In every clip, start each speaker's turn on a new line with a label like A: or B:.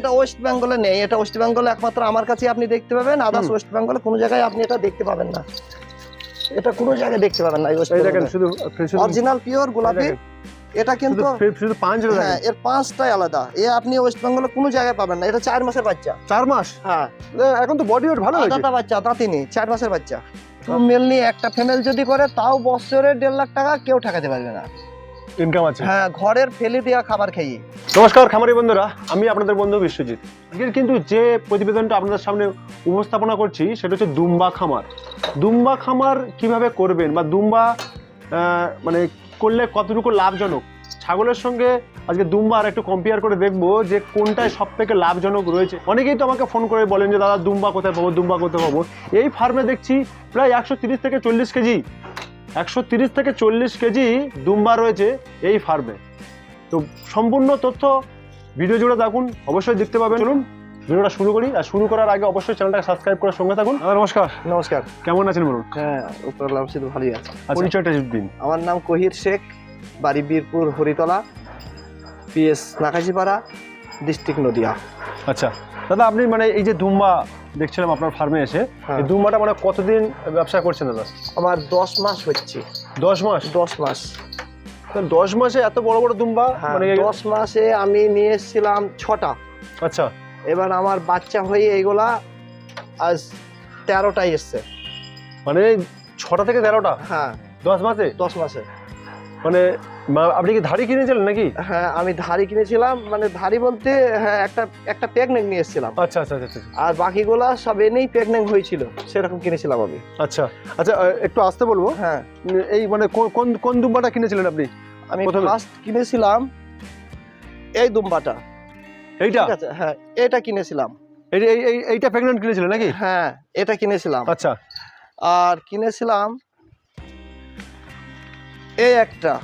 A: এটা ওয়েস্ট বেঙ্গলে নেই এটা ওয়েস্ট বেঙ্গলে একমাত্র আমার কাছে আপনি দেখতে পাবেন আদার্স ওয়েস্ট বেঙ্গলে কোনো জায়গায় আপনি এটা দেখতে পাবেন না। এটা কোনো জায়গায় দেখতে পাবেন না
B: এই দেখেন শুধু
A: অরিজিনাল পিওর গোলাপি এটা কিন্তু
B: শুধু পাঁচ
A: হ্যাঁ এর পাঁচটাই আলাদা। এ আপনি ওয়েস্ট বেঙ্গলে কোনো জায়গায় পাবেন না এটা চার মাসের বাচ্চা।
B: চার মাস?
A: হ্যাঁ।
B: এখন তো বডি ওয়েট ভালো হয়েছে।
A: আদাটা বাচ্চা দাঁতিনি চার মাসের বাচ্চা। মেল নিয়ে একটা ফিমেল যদি করে তাও বছরে দেড় লাখ টাকা কেউ ঠেকাতে পারবে না।
B: ইনকাম আছে।
A: হ্যাঁ ঘরের ফেলে দেওয়া খাবার খেয়ে।
B: নমস্কার খামারি বন্ধুরা আমি আপনাদের বন্ধু বিশ্বজিৎ। আজকের কিন্তু যে প্রতিবেদনটা আপনাদের সামনে উপস্থাপনা করছি সেটা হচ্ছে দুম্বা খামার। দুম্বা খামার কীভাবে করবেন বা দুম্বা মানে করলে কতটুকু লাভজনক? ছাগলের সঙ্গে আজকে দুম্বা আর একটু কম্পেয়ার করে দেখব যে কোনটায় সব থেকে লাভজনক রয়েছে। অনেকেই তো আমাকে ফোন করে বলেন যে দাদা দুম্বা কোথায় পাবো? দুম্বা কোথায় পাবো? এই ফার্মে দেখছি প্রায় একশো তিরিশ থেকে চল্লিশ কেজি একশো তিরিশ থেকে চল্লিশ কেজি দুম্বা রয়েছে এই ফার্মে। তো সম্পূর্ণ তথ্য ভিডিও জুড়ে থাকুন অবশ্যই দেখতে পাবেন। চলুন ভিডিওটা শুরু করি। আর শুরু করার আগে অবশ্যই চ্যানেলটাকে সাবস্ক্রাইব করার সঙ্গে থাকুন। নমস্কার।
A: নমস্কার।
B: কেমন আছেন বলুন?
A: হ্যাঁ ভালোই আছে।
B: আচ্ছা। পরিচয়টা দিন।
A: আমার নাম কহির শেখ বাড়ি বীরপুর হরিতলা পিএস নাকাশিপাড়া ডিস্ট্রিক্ট নদিয়া।
B: আচ্ছা। দাদা আপনি মানে এই যে দুম্বা দেখছিলাম আপনার ফার্মে এসে।
A: হ্যাঁ।
B: এই দুম্বাটা মানে কতদিন ব্যবসা করছেন দাদা?
A: আমার দশ মাস হচ্ছে।
B: দশ মাস?
A: দশ মাস।
B: দশ মাসে এত বড় বড় দুম্বা?
A: হ্যাঁ,
B: মানে
A: দশ মাসে আমি নিয়ে এসেছিলাম ছটা।
B: আচ্ছা।
A: এবার আমার বাচ্চা হয়ে এইগুলা আজ তেরোটাই এসছে।
B: মানে ছটা থেকে তেরোটা?
A: হ্যাঁ।
B: দশ মাসে?
A: দশ মাসে।
B: মানে আপনি কি ধাড়ি কিনেছিলেন নাকি?
A: হ্যাঁ আমি ধাড়ি কিনেছিলাম মানে ধাড়ি বলতে হ্যাঁ একটা একটা প্রেগনেন্ট নিয়ে এসেছিলাম।
B: আচ্ছা আচ্ছা আচ্ছা আচ্ছা।
A: আর বাকিগুলা সব এনেই প্রেগনেন্ট হয়েছিল সেরকম কিনেছিলাম আমি।
B: আচ্ছা আচ্ছা একটু আসতে বলব।
A: হ্যাঁ।
B: এই মানে কোন- কোন দুম্বাটা কিনেছিলেন আপনি?
A: আমি? ফার্স্ট কিনেছিলাম এই দুম্বাটা।
B: এইটা?
A: হ্যাঁ এটা কিনেছিলাম।
B: এই এই- এই এইটা প্রেগনেন্ট কিনেছিলেন নাকি?
A: হ্যাঁ এটা কিনেছিলাম।
B: আচ্ছা।
A: আর কিনেছিলাম এই একটা।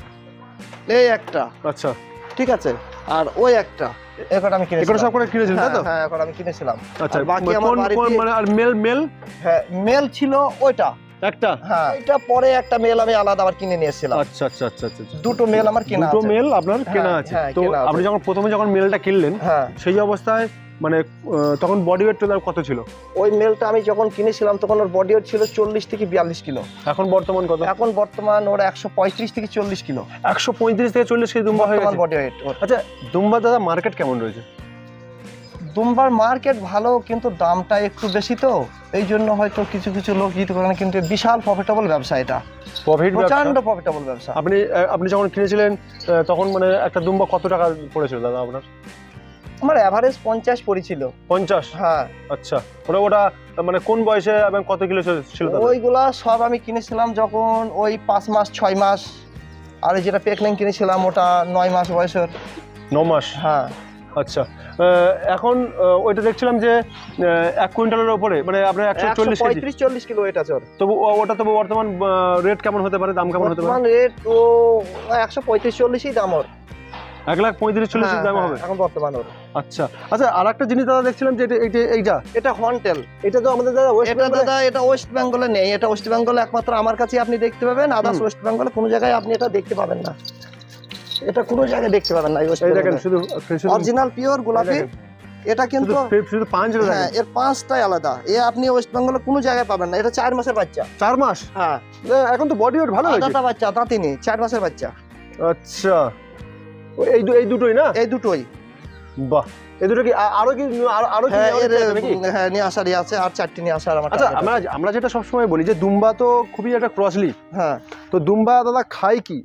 A: এই একটা।
B: আচ্ছা।
A: ঠিক আছে? আর ওই একটা। এখন আমি
B: এগুলো
A: কিনেছিলাম
B: সব করে কিনেছিলেন তাই তো?
A: হ্যাঁ, হ্যাঁ এখন আমি কিনেছিলাম।
B: আচ্ছা
A: বাকি
B: মানে
A: আমার
B: কোন কোন
A: বাড়িতে-
B: মানে আর মেল মেল?
A: হ্যাঁ মেল ছিল ওইটা।
B: একটা?
A: হ্যাঁ এটা পরে একটা মেল আমি আলাদা আবার কিনে নিয়ে এসেছিলাম।
B: আচ্ছা আচ্ছা আচ্ছা আচ্ছা আচ্ছা।
A: দুটো মেল আমার কেনা
B: দুটো মেল আপনার কেনা
A: হ্যাঁ,
B: আছে। তো আপনি যখন প্রথমে যখন মেলটা কিনলেন
A: হ্যাঁ।
B: সেই অবস্থায় মানে তখন বডি ওয়েট কত ছিল?
A: ওই মেলটা আমি যখন কিনেছিলাম তখন ওর বডি ওয়েট ছিল চল্লিশ থেকে বিয়াল্লিশ কিলো।
B: এখন বর্তমান কত?
A: এখন বর্তমান ওর একশো পঁয়ত্রিশ থেকে চল্লিশ কিলো।
B: একশো পঁয়ত্রিশ থেকে চল্লিশ কেজি দুম্বা হয়ে গেছে।
A: বডি ওয়েট
B: আচ্ছা দুম্বা দাদা মার্কেট কেমন রয়েছে?
A: দুম্বার মার্কেট ভালো কিন্তু দামটা একটু বেশি তো। এই জন্য হয়তো কিছু কিছু লোক জিতে করে না কিন্তু বিশাল প্রফিটেবল ব্যবসা এটা।
B: প্রফিট
A: প্রচণ্ড প্রফিটেবল ব্যবসা।
B: আপনি আপনি যখন কিনেছিলেন তখন মানে একটা দুম্বা কত টাকা পড়েছিল দাদা আপনার?
A: আমার অ্যাভারেজ পঞ্চাশ পড়েছিল।
B: পঞ্চাশ?
A: হ্যাঁ।
B: আচ্ছা। ওটা ওটা মানে কোন বয়সে এবং কত কিলো ছিল-
A: ওইগুলা সব আমি কিনেছিলাম যখন ওই পাঁচ মাস ছয় মাস। আর যেটা পেকনিং কিনেছিলাম ওটা নয় মাস বয়সের।
B: ন মাস?
A: হ্যাঁ।
B: আচ্ছা। এখন ওইটা দেখছিলাম যে এক কুইন্টালের ওপরে মানে আপনার একশো চল্লিশ
A: পঁয়ত্রিশ চল্লিশ কিলো এটা চোর
B: তবু ওটা তবু বর্তমান রেট কেমন হতে পারে? দাম কেমন হতে পারে?
A: রেট ও একশো পঁয়ত্রিশ চল্লিশই দাম ওর।
B: এক লাখ পঁয়ত্রিশ চল্লিশ
A: হ্যাঁ,
B: দাম
A: হ্যাঁ,
B: হবে।
A: এখন বর্তমান ওর।
B: আচ্ছা। আচ্ছা আর একটা জিনিস দাদা দেখছিলাম যে এটা- এইটা এইটা
A: এটা হন্টেল
B: এটা তো আমাদের দাদা ওয়েস্ট
A: এটা দাদা এটা ওয়েস্ট বেঙ্গলে নেই। এটা ওয়েস্ট বেঙ্গলে একমাত্র আমার কাছে আপনি দেখতে পাবেন। আদার্স ওয়েস্ট বেঙ্গলে কোনো জায়গায় আপনি এটা দেখতে পাবেন না। এটা কোনো জায়গায় দেখতে পাবেন না
B: এই দেখেন শুধু
A: অরিজিনাল পিওর গোলাপি। এটা কিন্তু
B: শুধু- পাঁচ
A: হ্যাঁ এর পাঁচটাই আলাদা। এ আপনি ওয়েস্ট বেঙ্গলে কোনো জায়গায় পাবেন না। এটা চার মাসের বাচ্চা।
B: চার মাস?
A: হ্যাঁ।
B: এখন তো বডি ওয়েট ভালো
A: আদাটা বাচ্চা দাঁতিনি চার মাসের বাচ্চা।
B: আচ্ছা। এই এই দুটোই না?
A: এই দুটোই।
B: বাহ। এই দুটো কি আরও কি আরও
A: হ্যাঁ? হ্যাঁ নিয়ে আসারই আছে আর চারটি নিয়ে আসার আমার
B: আচ্ছা আমরা। আমরা যেটা সবসময় বলি যে দুম্বা তো খুবই একটা ক্রসলি
A: হ্যাঁ।
B: তো দুম্বা দাদা খায় কি?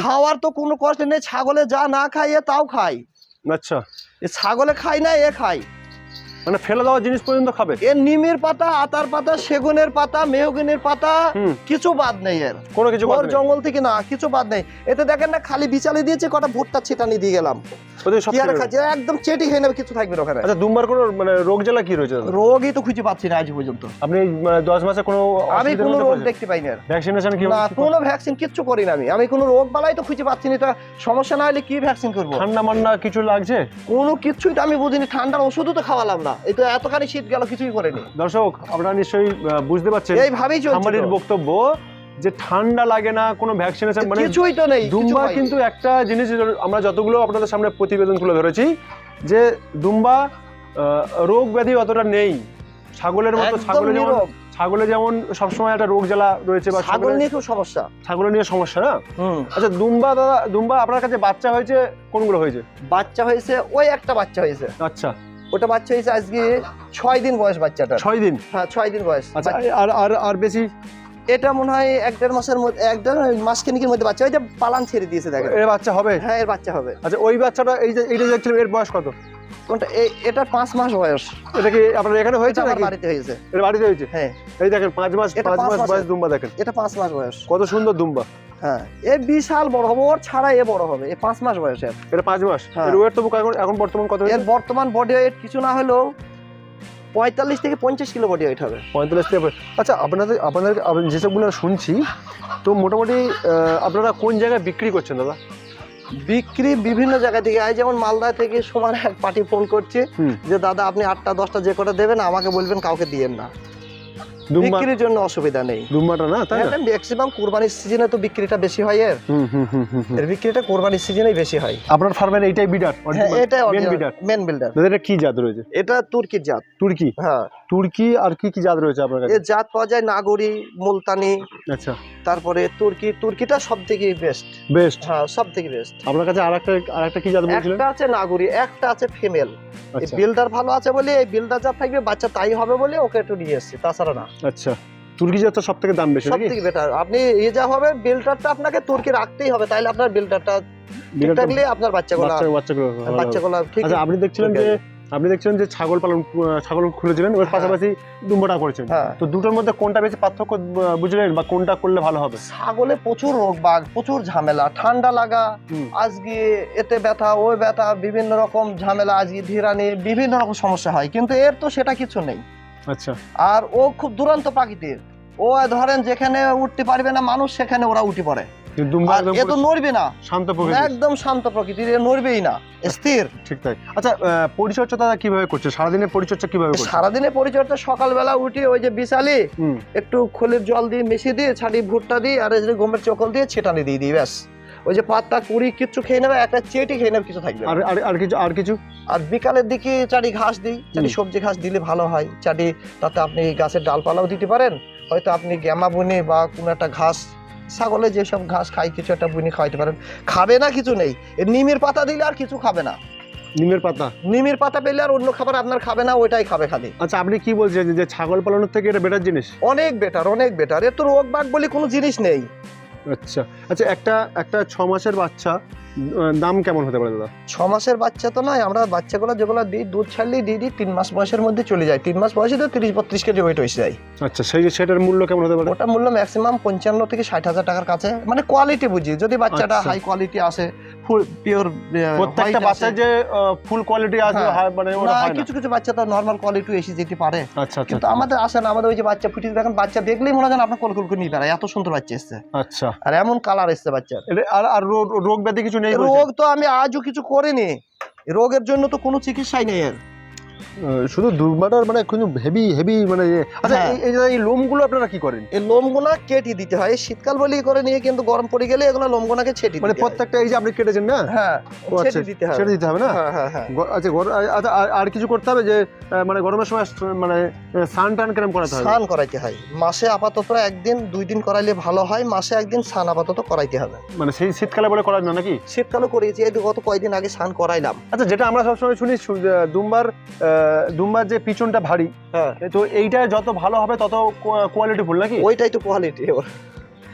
A: খাওয়ার তো কোনো কষ্ট নেই ছাগলে যা না খায় এ তাও খায়।
B: আচ্ছা।
A: এ ছাগলে খায় না এ খায়।
B: মানে ফেলে দেওয়া জিনিস পর্যন্ত খাবে।
A: এর নিমের পাতা আতার পাতা সেগুনের পাতা মেহগিনের পাতা কিছু বাদ নেই এর।
B: কোনো কিছু বাদ
A: ওর
B: নেই।
A: জঙ্গল থেকে না কিছু বাদ নেই। এতে দেখেন না খালি বিচালে দিয়েছে কটা ভুট্টা ছিটানি দিয়ে গেলাম। একদম চেটি খেয়ে নেবে কিছু থাকবে ওখানে।
B: আচ্ছা দুম্বার কোনো মানে রোগ জ্বালা কি রয়েছে?
A: রোগই তো খুঁজে পাচ্ছি না আজ পর্যন্ত।
B: আপনি মানে দশ মাসে কোনো
A: আমি কোনো রোগ দেখতে পাই না এর।
B: ভ্যাকসিনেশন কি
A: না কোনো ভ্যাকসিন কিচ্ছু করি না আমি। আমি কোনো রোগ বালাই তো খুঁজে পাচ্ছি না এটা সমস্যা না হলে কি ভ্যাকসিন করব?
B: ঠান্ডা মান্ডা কিছু লাগছে?
A: কোনো কিছুই তো আমি বুঝিনি ঠান্ডার ওষুধও তো খাওয়ালাম না। এই তো এতখানি শীত গেল কিছুই করেনি।
B: দর্শক আপনারা নিশ্চয়ই বুঝতে পারছেন
A: এইভাবেই চলছে
B: বক্তব্য যে ঠান্ডা লাগে না কোনো ভ্যাকসিনেশন মানে
A: কিছুই তো নেই
B: দুম্বা কিন্তু একটা জিনিস আমরা যতগুলো আপনাদের সামনে প্রতিবেদন তুলে ধরেছি যে দুম্বা রোগ ব্যাধি অতটা নেই। ছাগলের মতো ছাগলের যেমন ছাগলে যেমন সবসময় একটা রোগ জ্বালা রয়েছে বা
A: ছাগল নিয়ে খুব সমস্যা।
B: ছাগলের নিয়ে সমস্যা না? আচ্ছা দুম্বা দাদা দুম্বা আপনার কাছে বাচ্চা হয়েছে কোনগুলো হয়েছে?
A: বাচ্চা হয়েছে ওই একটা বাচ্চা হয়েছে।
B: আচ্ছা।
A: ওটা বাচ্চা হয়েছে আজকে ছয় দিন বয়স বাচ্চাটা।
B: ছয় দিন?
A: হ্যাঁ ছয় দিন বয়স।
B: আচ্ছা আর আর আর বেশি?
A: এটা মনে হয় এক দেড় মাসের মধ্যে এক দেড় মাস খানিকের মধ্যে বাচ্চা ওই যে পালান ছেড়ে দিয়েছে দেখেন।
B: এর বাচ্চা হবে?
A: হ্যাঁ এর বাচ্চা হবে।
B: আচ্ছা ওই বাচ্চাটা এই যে এইটা দেখছিলাম এর বয়স কত?
A: কোনটা? এটা পাঁচ মাস বয়স।
B: এটা কি আপনার এখানে হয়েছে নাকি?
A: বাড়িতে হয়েছে।
B: এর বাড়িতে হয়েছে?
A: হ্যাঁ।
B: এই দেখেন পাঁচ মাস পাঁচ মাস বয়স দুম্বা দেখেন।
A: এটা পাঁচ মাস বয়স।
B: কত সুন্দর দুম্বা।
A: হ্যাঁ এ বিশাল বড় হবে ওর ছাড়া এ বড় হবে এ পাঁচ মাস বয়সের।
B: এটা পাঁচ মাস?
A: হ্যাঁ।
B: এর ওয়েট তবু এখন বর্তমান কত
A: এর বর্তমান বডি ওয়েট কিছু না হলেও পঁয়তাল্লিশ থেকে পঞ্চাশ কিলো বডি ওয়েট হবে।
B: পঁয়তাল্লিশ থেকে আচ্ছা আপনাদের আপনাদের আপ- যেসবগুলো শুনছি তো মোটামুটি আহ, আপনারা কোন জায়গায় বিক্রি করছেন দাদা?
A: বিক্রি বিভিন্ন জায়গা থেকে। হয় যেমন মালদা থেকে সমান এক পার্টি ফোন করছে যে দাদা আপনি আটটা দশটা যে কটা দেবেন আমাকে বলবেন কাউকে দিয়েন না। বিক্রির জন্য অসুবিধা নেই।
B: দুম্বাটা না তাই না?
A: ম্যাক্সিমাম কোরবানির সিজনে তো বিক্রিটা বেশি হয় এর। এর বিক্রিটা কোরবানির সিজনেই বেশি হয়।
B: আপনার ফার্মের এইটাই বিডার
A: হ্যাঁ এটাই
B: মেন বিডার
A: মেন বিল্ডার
B: এটা কি জাত রয়েছে?
A: এটা তুর্কির জাত।
B: তুর্কি?
A: হ্যাঁ।
B: তুর্কি আর কি কি জাত রয়েছে আপনার কাছে?
A: এর জাত পাওয়া যায় নাগরি মুলতানি
B: আচ্ছা।
A: তারপরে তুর্কি তুর্কিটা সব থেকে বেস্ট
B: বেস্ট
A: হ্যাঁ সব থেকে বেস্ট
B: আপনার কাছে আর একটা আর একটা কি জাত বলছিলেন?
A: একটা আছে নাগরি একটা আছে ফিমেল এই
B: আচ্ছা।
A: বিল্ডার ভালো আছে বলে এই বিল্ডার যা থাকবে বাচ্চা তাই হবে বলে ওকে একটু নিয়ে এসেছি তাছাড়া না।
B: আচ্ছা তুর্কি জাতটা সব থেকে দাম বেশি
A: সব
B: নাকি?
A: থেকে বেটার আপনি ইয়ে যা হবে বিল্ডারটা আপনাকে তুর্কি রাখতেই হবে তাইলে আপনার ঠিক থাকলে আপনার বাচ্চাগুলো
B: বাচ্চা বাচ্চাগুলো
A: বাচ্চাগুলো ঠিক
B: আচ্ছা আপনি দেখছিলেন যে আপনি দেখছিলেন যে ছাগল পালন ছাগল খুলেছিলেন ওর
A: হ্যাঁ।
B: পাশাপাশি দুম্বাটা করেছেন।
A: হ্যাঁ।
B: তো দুটোর মধ্যে কোনটা বেশি পার্থক্য বুঝলেন বা কোনটা করলে ভালো হবে?
A: ছাগলে প্রচুর রোগ বাগ প্রচুর ঝামেলা ঠান্ডা লাগা আজকে এতে ব্যথা ওই ব্যথা বিভিন্ন রকম ঝামেলা আজকে ধীরানি বিভিন্ন রকম সমস্যা হয়। কিন্তু এর তো সেটা কিছু নেই।
B: আচ্ছা।
A: আর ও খুব দুরন্ত প্রাকৃতির। ও ধরেন যেখানে উঠতে পারবে না মানুষ সেখানে ওরা উঠে পড়ে।
B: কিন্তু দুম্বা
A: আর
B: একদম
A: এ তো নড়বে না।
B: শান্ত প্রকৃতির।
A: একদম শান্ত প্রকৃতির এ নড়বেই না। স্থির।
B: ঠিক তাই। আচ্ছা পরিচর্যা দাদা কীভাবে করছে? সারাদিনের পরিচর্যা কীভাবে করছে?
A: সারাদিনে পরিচর্যা সকালবেলা উঠে ওই যে বিশালি একটু খোলের জল দিয়ে মিশিয়ে দিয়ে ছাড়ি ভুট্টা দিয়ে আর গমের চকল দিয়ে ছেটানি দিয়ে দিই ব্যাস। ওই যে পাতা কুড়ি কিচ্ছু খেয়ে নেবে একটা চেটি খেয়ে নেবে কিছু থাকবে
B: আর কিছু আর কিছু?
A: আর বিকালের দিকে চারি ঘাস দিই চারি সবজি ঘাস দিলে ভালো হয়। চারি তাতে আপনি গাছের ডালপালাও দিতে পারেন। হয়তো আপনি গ্যামা বুনে বা কোনো একটা ঘাস ছাগলে যেসব ঘাস খাই কিছু একটা বুনে খাওয়াইতে পারেন। খাবে না কিছু নেই। নিমের পাতা দিলে আর কিছু খাবে না।
B: নিমের পাতা?
A: নিমের পাতা পেলে আর অন্য খাবার আপনার খাবে না ওইটাই খাবে খালি।
B: আচ্ছা আপনি কি বলছেন যে ছাগল পালনের থেকে এটা বেটার জিনিস?
A: অনেক বেটার অনেক বেটার এর তো রোগ বাগ বলে কোনো জিনিস নেই।
B: আচ্ছা। আচ্ছা একটা একটা ছ মাসের বাচ্চা দাম কেমন হতে পারে দাদা?
A: ছ মাসের বাচ্চা তো নয় আমরা বাচ্চাগুলো যেগুলো দিই দুধ ছাড়লেই দিয়ে দিই তিন মাস বয়সের মধ্যে চলে যায়। তিন মাস বয়সে তো তিরিশ বত্রিশ কেজি ওয়েট হয়ে যায়।
B: আচ্ছা সেই সেটার মূল্য কেমন হতে পারে?
A: ওটা মূল্য ম্যাক্সিমাম পঞ্চান্ন থেকে ষাট হাজার টাকার কাছে মানে কোয়ালিটি বুঝি। যদি বাচ্চাটা
B: আচ্ছা।
A: হাই কোয়ালিটি আসে ফুল পিওর
B: প্রত্যেকটা বাচ্চার যে ফুল কোয়ালিটি আছে। মানে ওটা না
A: কিছু কিছু বাচ্চা তো নর্মাল কোয়ালিটি এসে যেতে পারে।
B: আচ্ছা
A: কিন্তু আমাদের আসে না আমাদের ওই যে বাচ্চা ফুটিয়ে দেখেন বাচ্চা দেখলেই মনে হয় যেন আপনার কলকল করে নিয়ে বেড়ায় এত সুন্দর বাচ্চা এসছে।
B: আচ্ছা।
A: আর এমন কালার এসছে বাচ্চার।
B: আর আর রোগ ব্যাধি কিছু নেই
A: রোগ তো আমি আজও কিছু করিনি। রোগের জন্য তো কোনো চিকিৎসাই নেই
B: শুধু দুর্বাটার মানে কোনো হেভি হেভি মানে ইয়ে। আচ্ছা
A: হ্যাঁ।
B: এই- এই লোমগুলো আপনারা কি করেন?
A: এই লোমগুনা কেটে দিতে হয়। শীতকাল বলেই করে নিয়ে কিন্তু গরম পড়ে গেলে এগুলো লোমগুনাকে ছেটে
B: মানে
A: হয়।
B: প্রত্যেকটা এই যে আপনি কেটেছেন না?
A: হ্যাঁ
B: ও আচ্ছা,
A: ছেটে দিতে হবে
B: সেটা দিতে হবে না?
A: হ্যাঁ হ্যাঁ হ্যাঁ।
B: আচ্ছা আচ্ছা আর- কিছু করতে হবে যে মানে গরমের সময় মানে সান টান কেরম করাতে হবে?
A: স্নান করাইতে হয়। মাসে আপাতত একদিন দুই দিন করাইলে ভালো হয়। মাসে একদিন স্নান আপাতত করাইতে হবে।
B: মানে সেই শীতকালে বলে করার না নাকি?
A: শীতকালে করিয়েছি। এই গত কয়দিন আগে স্নান করাইলাম।
B: আচ্ছা যেটা আমরা সবসময় শুনি দুম্বার দুম্বার যে পিছনটা ভারী
A: হ্যাঁ।
B: তো এইটা যত ভালো হবে তত কোয়ালিটি ফুল নাকি?
A: ওইটাই তো কোয়ালিটি ওর।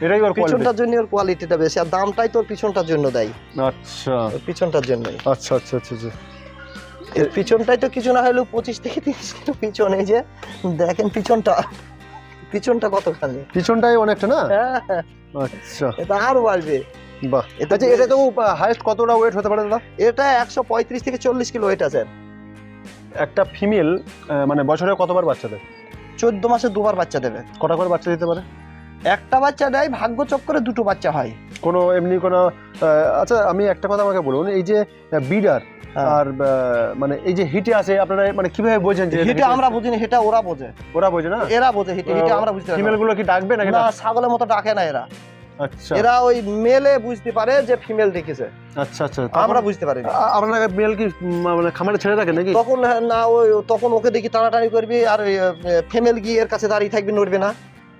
B: এটাই ওর
A: পিছনটার জন্য ওর কোয়ালিটিটা বেশি আর দামটাই তোর পিছনটার জন্য দেয়।
B: আচ্ছা।
A: পিছনটার জন্যই।
B: আচ্ছা আচ্ছা আচ্ছা আচ্ছা।
A: এর পিছনটাই তো কিছু না হলেও পঁচিশ থেকে তিরিশ কিলো পিছন এই যে দেখেন পিছনটা। পিছনটা কতখানি।
B: পিছনটাই অনেকটা না?
A: হ্যাঁ হ্যাঁ।
B: আচ্ছা।
A: এটা আরও বাড়বে।
B: বাহ।
A: এটা
B: এটা তো কতটা ওয়েট হতে পারে দাদা?
A: এটা একশো পঁয়ত্রিশ থেকে চল্লিশ কিলো ওয়েট আছে।
B: একটা ফিমেল মানে বছরে কতবার বাচ্চা দেয়?
A: চোদ্দ মাসে দুবার বাচ্চা দেবে।
B: কটা করে বাচ্চা দিতে পারে?
A: একটা বাচ্চা দেয় ভাগ্য চক্করে দুটো বাচ্চা হয়।
B: কোনো এমনি কোনো আচ্ছা আমি একটা কথা আমাকে বলুন এই যে বিডার
A: হ্যাঁ।
B: আর মানে এই যে হিটে আছে আপনারা মানে কীভাবে বোঝেন যে
A: হিটে আমরা বুঝিনি হেটা ওরা বোঝে।
B: ওরা বোঝে না?
A: এরা বোঝে হিটে হিটে আমরা বুঝতে পারি
B: ফিমেলগুলো কি ডাকবে
A: না
B: না?
A: ছাগলের মতো ডাকে না এরা। এরা ওই মেলে বুঝতে পারে যে ফিমেল দেখেছে।
B: আচ্ছা আচ্ছা
A: আমরা বুঝতে পারি না
B: আপনারা মেল কি মানে খামারে ছেড়ে রাখেন নাকি?
A: তখন না ওই তখন ওকে দেখি টানাটানি করবি আর ফিমেল গিয়ে এর কাছে দাঁড়িয়ে থাকবি নড়বে না।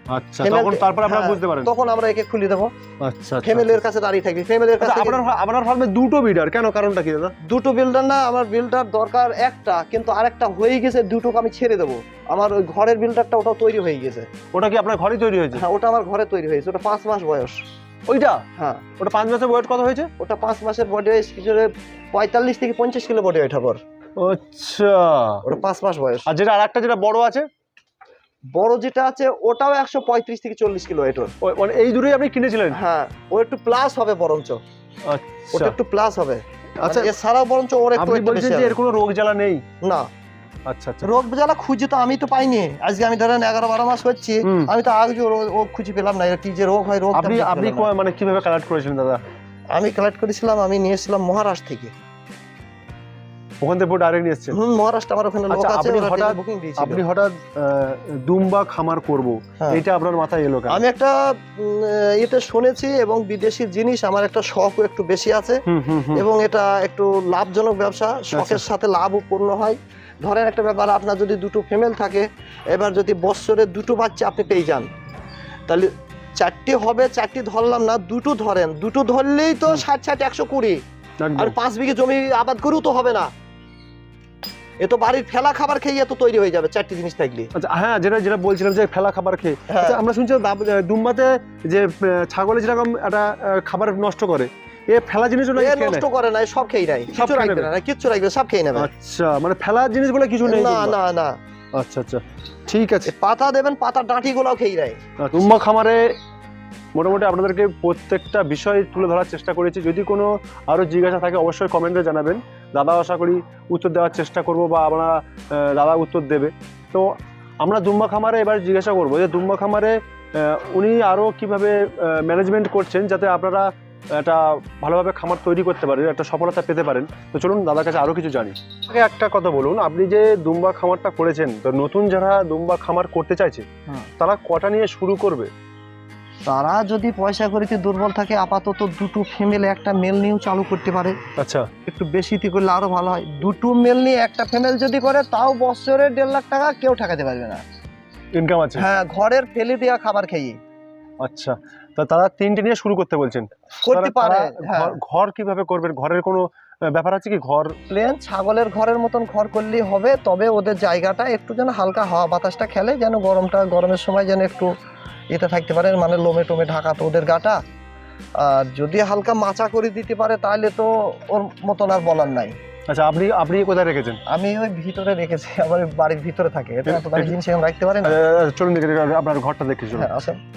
B: আচ্ছা তখন তারপর আপনারা
A: হ্যাঁ,
B: বুঝতে পারেন।
A: তখন আমরা একে খুলে দেবো
B: আচ্ছা আচ্ছা
A: কাছে দাঁড়িয়ে থাকবি। ফিমেলের কাছে
B: আপনার আপনার ফার্মে দুটো বিডার কেন কারণটা কি দাদা?
A: দুটো বিল্ডার না আমার বিল্ডার দরকার একটা কিন্তু আরেকটা হয়ে গেছে দুটোকে আমি ছেড়ে দেবো। আমার ওই ঘরের বিল্ডারটা ওটা তৈরি হয়ে গেছে।
B: ওটা কি আপনার ঘরে তৈরি হয়েছে?
A: হ্যাঁ ওটা আমার ঘরে তৈরি হয়েছে ওটা পাঁচ মাস বয়স।
B: ওইটা?
A: হ্যাঁ।
B: ওটা পাঁচ মাসের ওয়েট কত হয়েছে?
A: ওটা পাঁচ মাসের বডি ওয়েট কিছু পঁয়তাল্লিশ থেকে পঞ্চাশ কিলো বডি ওয়েট হবে ওর।
B: আচ্ছা।
A: ওটা পাঁচ মাস বয়স।
B: আর যেটা আরেকটা যেটা বড় আছে?
A: বড় যেটা আছে ওটাও একশো পঁয়ত্রিশ থেকে চল্লিশ কিলো ওয়েট ওর।
B: মানে এই দুটোই আপনি কিনেছিলেন?
A: হ্যাঁ ও একটু প্লাস হবে বরঞ্চ। ওটা
B: আচ্ছা
A: একটু প্লাস হবে।
B: আচ্ছা।
A: আচ্ছা এছাড়াও বরঞ্চ ওর একটু
B: বলছেন যে এর কোনো রোগ জ্বালা নেই?
A: না।
B: আচ্ছা আচ্ছা।
A: রোগ জ্বালা খুঁজে তো আমি তো পাইনি। আজকে আমি ধরেন এগারো বারো মাস করছি আমি তো আগে রোগ খুঁজে পেলাম না কি যে রোগ হয় রোগ
B: আপনি আপনি মানে কীভাবে কালেক্ট করেছিলেন দাদা?
A: আমি কালেক্ট করেছিলাম আমি নিয়ে এসেছিলাম মহারাষ্ট্র থেকে।
B: ওখান থেকে ডাইরেক্ট এসেছেন।
A: মহারাষ্ট্র আমার ওখানে লোক
B: আচ্ছা,
A: আছে
B: আপনি হঠাৎ-
A: বুকিং
B: আপনি হঠাৎ দুম্বা খামার করব
A: হ্যাঁ।
B: এটা আপনার মাথায় এলো কেন?
A: আমি একটা এতে শুনেছি এবং বিদেশি জিনিস আমার একটা শখও একটু বেশি আছে এবং এটা একটু লাভজনক ব্যবসা শখের
B: আচ্ছা।
A: সাথে লাভও পূর্ণ হয়। ধরেন একটা ব্যাপার আপনার যদি দুটো ফিমেল থাকে এবার যদি বৎসরে দুটো বাচ্চা আপনি পেয়ে যান তাহলে চারটি হবে চারটি ধরলাম না দুটো ধরেন। দুটো ধরলেই তো ষাট ষাট একশো কুড়ি। আর পাঁচ বিঘে জমি আবাদ করেও তো হবে না। এ তো বাড়ির ফেলা খাবার খেয়ে এত তৈরি হয়ে যাবে চারটি জিনিস থাকলে।
B: আচ্ছা হ্যাঁ যেটা যেটা বলছিলাম যে ফেলা খাবার খেয়ে।
A: হ্যাঁ।
B: আচ্ছা আমরা শুনছি দুম্বাতে যে ছাগলে যেরকম একটা খাবার নষ্ট করে এ ফেলা জিনিসও নাকি
A: এ
B: খেয়ে
A: নষ্ট করে না সব খেয়ে নেয়। কিছু রাখবে না কিচ্ছু রাখবে সব খেয়ে নেবে।
B: আচ্ছা মানে ফেলা কিছু নেই
A: না না না।
B: আচ্ছা আচ্ছা ঠিক আছে।
A: পাতা দেবেন পাতার ডাঁটি গুলাও খেয়ে নেয়।
B: দুম্বা খামারে মোটামুটি আপনাদেরকে প্রত্যেকটা বিষয় তুলে ধরার চেষ্টা করেছি। যদি কোনো আরও জিজ্ঞাসা থাকে অবশ্যই কমেন্টে জানাবেন। দাদা আশা করি উত্তর দেওয়ার চেষ্টা করব বা আমরা দাদা উত্তর দেবে। তো আমরা দুম্বা খামারে এবার জিজ্ঞাসা করব যে দুম্বা খামারে উনি আরও কীভাবে ম্যানেজমেন্ট করছেন যাতে আপনারা একটা ভালোভাবে খামার তৈরি করতে পারেন একটা সফলতা পেতে পারেন। তো চলুন দাদার কাছে আরও কিছু জানি। আগে একটা কথা বলুন আপনি যে দুম্বা খামারটা করেছেন তো নতুন যারা দুম্বা খামার করতে চাইছে তারা কটা নিয়ে শুরু করবে?
A: তারা যদি পয়সা করিতে দুর্বল থাকে আপাতত দুটো ফিমেল একটা মেল নিয়েও চালু করতে পারে।
B: আচ্ছা।
A: একটু বেশিতে করলে আরও ভালো হয়। দুটো মেল নিয়ে একটা ফিমেল যদি করে তাও বছরে দেড় লাখ টাকা কেউ ঠেকাতে পারবে না।
B: ইনকাম আছে?
A: হ্যাঁ ঘরের ফেলে দেওয়া খাবার খেয়ে।
B: আচ্ছা। তা তারা তিনটে নিয়ে শুরু করতে বলছেন।
A: করতে পারে হ্যাঁ।
B: ঘর- ঘর কীভাবে করবেন? ঘরের কোনো ব্যাপার আছে কি? ঘর
A: প্লেন ছাগলের ঘরের মতন ঘর করলেই হবে তবে ওদের জায়গাটা একটু যেন হালকা হাওয়া বাতাসটা খেলে যেন গরমটা গরমের সময় যেন একটু এটা থাকতে পারে মানে লোমে টোমে ঢাকা তো ওদের গাটা। আর যদি হালকা মাচা করে দিতে পারে তাহলে তো ওর মতন আর বলার নাই।
B: আচ্ছা আপনি আপনি কোথায় রেখেছেন?
A: আমি ওই ভিতরে রেখেছি আমার বাড়ির ভিতরে থাকে। এটা জিনিস এখন রাখতে পারে না।
B: আহ, চলুন দেখে আপনার ঘরটা দেখে চলুন।
A: হ্যাঁ আসেন।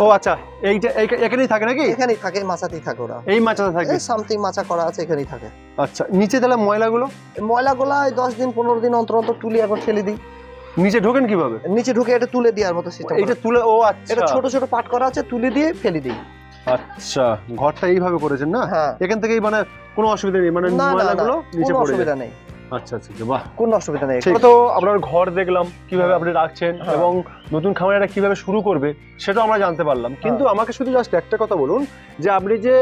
B: ও আচ্ছা এইটা এই- এখানেই থাকে নাকি?
A: এখানেই থাকে মাচাতেই থাকে ওরা।
B: এই মাচাতে থাকে?
A: সামথিং মাচা করা আছে এখানেই থাকে।
B: আচ্ছা নিচে তাহলে ময়লাগুলো?
A: ময়লাগুলা দশ দিন পনেরো দিন অন্তর অন্তর তুলি একবার ফেলে দিই।
B: নিচে ঢোকেন কীভাবে?
A: নিচে ঢুকে এটা তুলে দেওয়ার মতো সিস্টেম
B: এটা তুলে ও আচ্ছা।
A: এটা ছোট ছোট পাট করা আছে তুলে দিয়ে ফেলে দিই।
B: আচ্ছা ঘরটা এইভাবে করেছেন না?
A: হ্যাঁ।
B: এখান থেকেই মানে কোনো অসুবিধা নেই মানে ময়লাগুলো নিচে পড়ে
A: অসুবিধা নেই।
B: আচ্ছা আচ্ছা আচ্ছা, বাহ।
A: কোনো অসুবিধা নেই।
B: তো আপনার ঘর দেখলাম কীভাবে আপনি রাখছেন
A: হ্যাঁ।
B: এবং নতুন কীভাবে শুরু করবে সেটাও আমরা জানতে পারলাম। কিন্তু আমাকে শুধু জাস্ট একটা কথা বলুন যে আপনি যে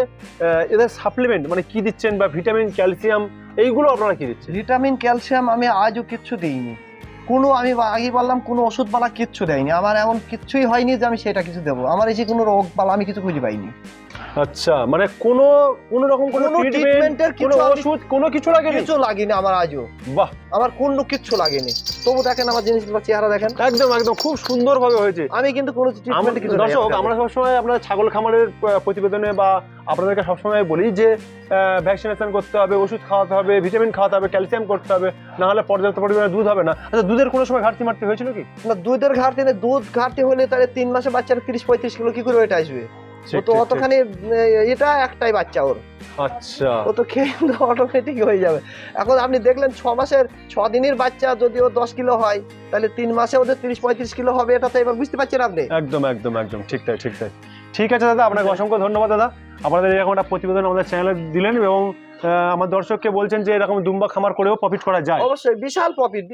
B: এদের সাপ্লিমেন্ট মানে কি দিচ্ছেন বা ভিটামিন ক্যালসিয়াম এইগুলো আপনারা কি দিচ্ছেন?
A: ভিটামিন ক্যালসিয়াম আমি আজও কিচ্ছু দিইনি। কোনো আমি আগে বললাম কোনো ওষুধপালা কিচ্ছু দেয়নি। আমার এমন কিচ্ছুই হয়নি যে আমি সেটা কিছু দেবো। আমার এসে কোনো রোগ পালা আমি কিছু খুঁজে পাইনি।
B: আচ্ছা মানে কোনো কোনো রকম কোনো
A: ট্রিটমেন্টের
B: কোনো ওষুধ কোনো কিছু লাগেনি?
A: কিছু লাগেনি আমার আজও।
B: বাহ।
A: আমার কোনো কিচ্ছু লাগেনি। তবু দেখেন আমার জিনিসগুলো চেহারা দেখেন।
B: একদম একদম খুব সুন্দরভাবে হয়েছে।
A: আমি কিন্তু কোনো ট্রিটমেন্ট কিছু
B: দর্শক আমরা সবসময় আপনার ছাগল খামারের প্রতিবেদনে বা আপনাদেরকে সবসময় বলি যে ভ্যাকসিনেশন করতে হবে ওষুধ খাওয়াতে হবে ভিটামিন খাওয়াতে হবে ক্যালসিয়াম করতে হবে না হলে পর্যাপ্ত পরিমাণে দুধ হবে না। আচ্ছা দুধের কোনো সময় ঘাটতি মারতে হয়েছিল কি
A: না দুধের ঘাটতি নেই। দুধ ঘাটতি হলে তাহলে তিন মাসে বাচ্চার তিরিশ পঁয়ত্রিশ কিলো কি করে ওইটা আসবে? ও তো অতখানি এটা একটাই বাচ্চা ওর।
B: আচ্ছা।
A: ও তো খেয়ে অটোমেটিক হয়ে যাবে। এখন আপনি দেখলেন ছ মাসের ছ দিনের বাচ্চা যদি ও দশ কিলো হয় তাহলে তিন মাসে ওদের তিরিশ পঁয়ত্রিশ কিলো হবে এটা তো এবার বুঝতে পারছেন আপনি?
B: একদম একদম একদম। ঠিক তাই ঠিক তাই। ঠিক আছে দাদা আপনাকে অসংখ্য ধন্যবাদ দাদা। আপনাদের এরকম একটা প্রতিবেদন আমাদের চ্যানেলে দিলেন এবং আমার দর্শককে বলছেন যে এরকম দুম্বা খামার করেও প্রফিট করা যায়।
A: অবশ্যই বিশাল প্রফিট